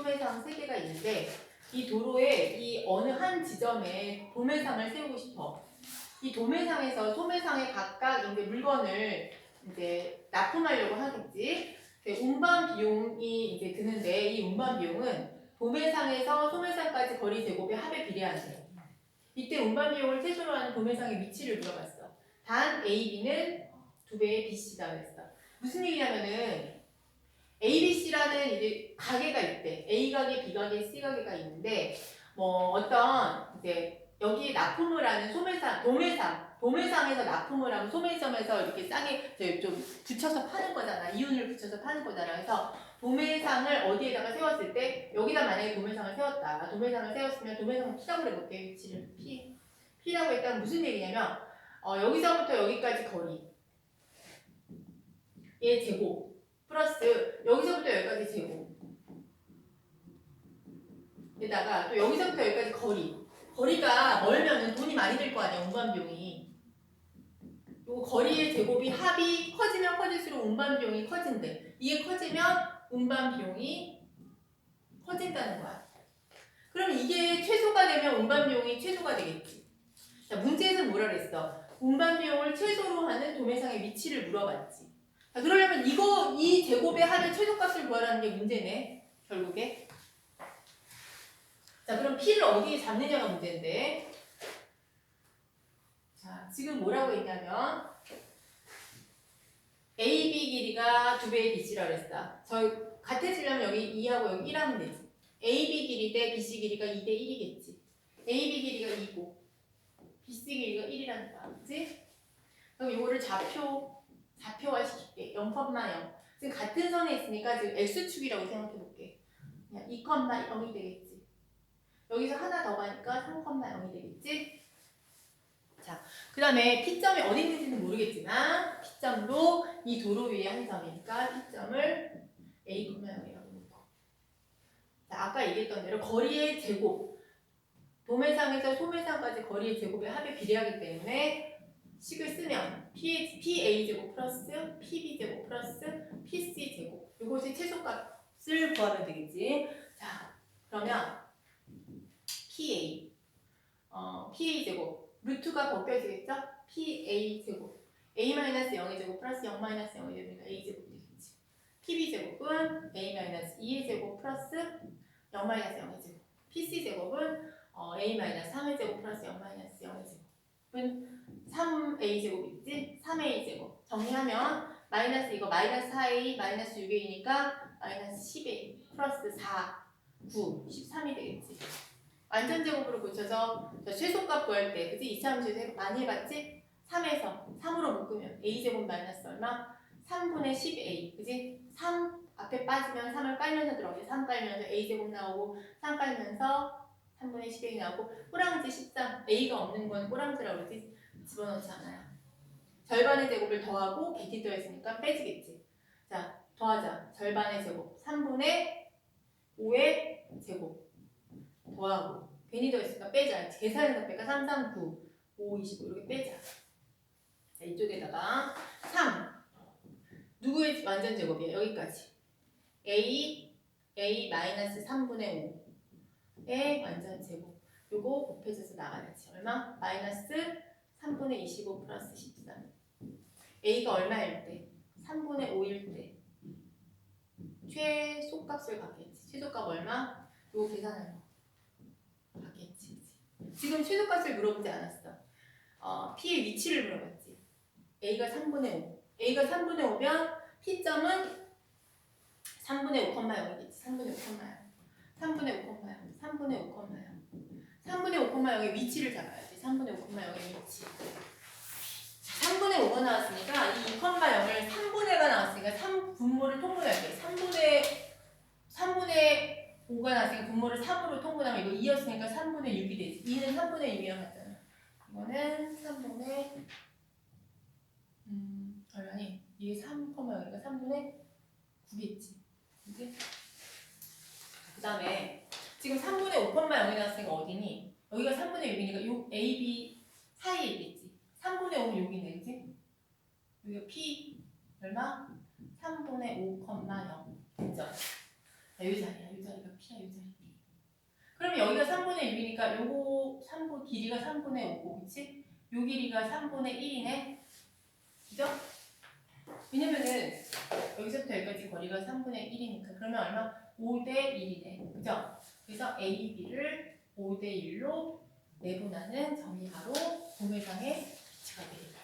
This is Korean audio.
소매상 세 개가 있는데 이 도로에 이 어느 한 지점에 도매상을 세우고 싶어. 이 도매상에서 소매상에 각각 이제 물건을 이제 납품하려고 하겠지. 운반 비용이 이제 드는데 이 운반 비용은 도매상에서 소매상까지 거리 제곱의 합에 비례한대. 이때 운반 비용을 최소로 하는 도매상의 위치를 물어봤어. 단 A, B는 두 배의 B, C다 그랬어. 무슨 얘기냐면은 A, B, C라는 이제 가게가 있대. A 가게, B 가게, C 가게가 있는데 뭐 어떤 이제 여기 납품을 하는 소매상, 도매상, 도매상에서 납품을 하고 소매점에서 이렇게 싸게 좀 붙여서 파는 거잖아. 이윤을 붙여서 파는 거잖아. 그래서 도매상을 어디에다가 세웠을 때 여기다 만약에 도매상을 세웠다. 도매상을 세웠으면 도매상을 P라고 해볼게 위치를 P. P라고 했다면 무슨 얘기냐면 어, 여기서부터 여기까지 거리 얘 제곱 플러스 여기서부터 여기까지 제곱. 에다가 또 여기서부터 여기까지 거리. 거리가 멀면은 돈이 많이 들 거 아니야 운반 비용이. 요 거리의 제곱이 합이 커지면 커질수록 운반 비용이 커진대. 이게 커지면 운반 비용이 커진다는 거야. 그럼 이게 최소가 되면 운반 비용이 최소가 되겠지. 자 문제에서 뭐라 그랬어? 운반 비용을 최소로 하는 도매상의 위치를 물어봤지. 자, 그러려면 이거 이 제곱의 합의 최소값을 구하라는 게 문제네 결국에. 자 그럼 P를 어디에 잡느냐가 문제인데. 자 지금 뭐라고 했냐면 AB 길이가 두 배의 BC라고 그랬어 저 같아지려면 여기 2하고 여기 1하면 되지. AB 길이 대 BC 길이가 2대 1이겠지. AB 길이가 2고 BC 길이가 1이라는 거야 그치? 그럼 이거를 좌표 좌표화 시킬게 0,0 지금 같은 선에 있으니까 지금 X축이라고 생각해 볼게. 그냥 2,0이 되겠지. 여기서 하나 더 가니까 3,0이 되겠지? 자, 그 다음에 P점이 어디 있는지는 모르겠지만 P점도 이 도로 위에 한 점이니까 P점을 A,0이라고 놓고. 자, 아까 얘기했던 대로 거리의 제곱. 도매상에서 소매상까지 거리의 제곱의 합에 비례하기 때문에 식을 쓰면 P, PA 제곱 플러스 PB 제곱 플러스 PC 제곱 이것이 최소값을 구하면 되겠지. 자 그러면 PA 어, PA 제곱 루트가 벗겨지겠죠? PA 제곱 A 마이너스 0의 제곱 플러스 0 마이너스 0이 되니까 A 제곱이 되겠지. PB 제곱은 A 마이너스 2의 제곱 플러스 0 마이너스 0의 제곱. PC 제곱은 어, A 마이너스 3의 제곱 플러스 0 마이너스 0의 제곱은 3a 제곱 있지? 3a 제곱 정리하면 마이너스 이거 마이너스 4a 마이너스 6a니까 마이너스 10a 플러스 4 9 13이 되겠지 완전 제곱으로 고쳐서 저 최소값 구할 때 그치? 이차함수 제곱 많이 해봤지? 3에서 3으로 묶으면 a 제곱 마이너스 얼마? 3분의 10a 그지? 3 앞에 빠지면 3을 깔면서 들어오게 3 깔면서 a 제곱 나오고 3 깔면서 3분의 10a 나오고 꼬랑지 13 a가 없는 건 꼬랑지라고 그러지 집어넣지 않아요. 절반의 제곱을 더하고 객이 더했으니까 빼지겠지. 자, 더하자. 절반의 제곱. 3분의 5의 제곱. 더하고. 괜히 더했으니까 빼자. 계산해서 빼까 3, 3, 9, 5, 25 이렇게 빼자. 자, 이쪽에다가 3. 누구의 완전 제곱이야? 여기까지. A, A 마이너스 3분의 5의 완전 제곱. 요거 곱해져서 나가야지. 얼마? 마이너스 3분의 25 플러스 13. A가 얼마일 때? 3분의 5일 때. 최소값을 갖겠지. 최소값 얼마? 요거 계산하는 거. 갖겠지. 지금 최소값을 물어보지 않았어. 어, P의 위치를 물어봤지. A가 3분의 5. A가 3분의 5면 P점은 3분의 5,0이겠지. 3분의 5,0. 3분의 5,0. 3분의 5,0. 3분의 5,0의 위치를 잡아야 지. 3분의 5,0의 위치. 자, 3분의 5가 나왔으니까 이 2,0을 3분의가 나왔으니까 3 분모를 통분할게. 3분의 3분의 5가 나왔으니까 분모를 3으로 통분하면 이거 2였으니까 3분의 6이 되지. 2는 3분의 6이랑 같잖아. 이거는 3분의 음 얼마니? 이게 3,0이니까 3분의 9겠지. 그지? 그 다음에 지금 3분의 5,0이 나왔으니까 어디니? 여기가 3분의 6이니까 요 A, B 사이에 있겠지. 3분의 5는 여기네, 그치? 여기가 P 얼마? 3분의 5,0 됐죠? 자, 요 자리야. 요 자리가 P야, 요 자리. 그러면 여기가 3분의 6이니까 요거 3분 길이가 3분의 5고, 그치? 요 길이가 3분의 1이네. 그죠? 왜냐면은 여기서부터 여기까지 거리가 3분의 1이니까 그러면 얼마? 5대 1이네. 그죠? 그래서 A, B를 5대 1로 내분하는 점이 바로 위치가 되겠다.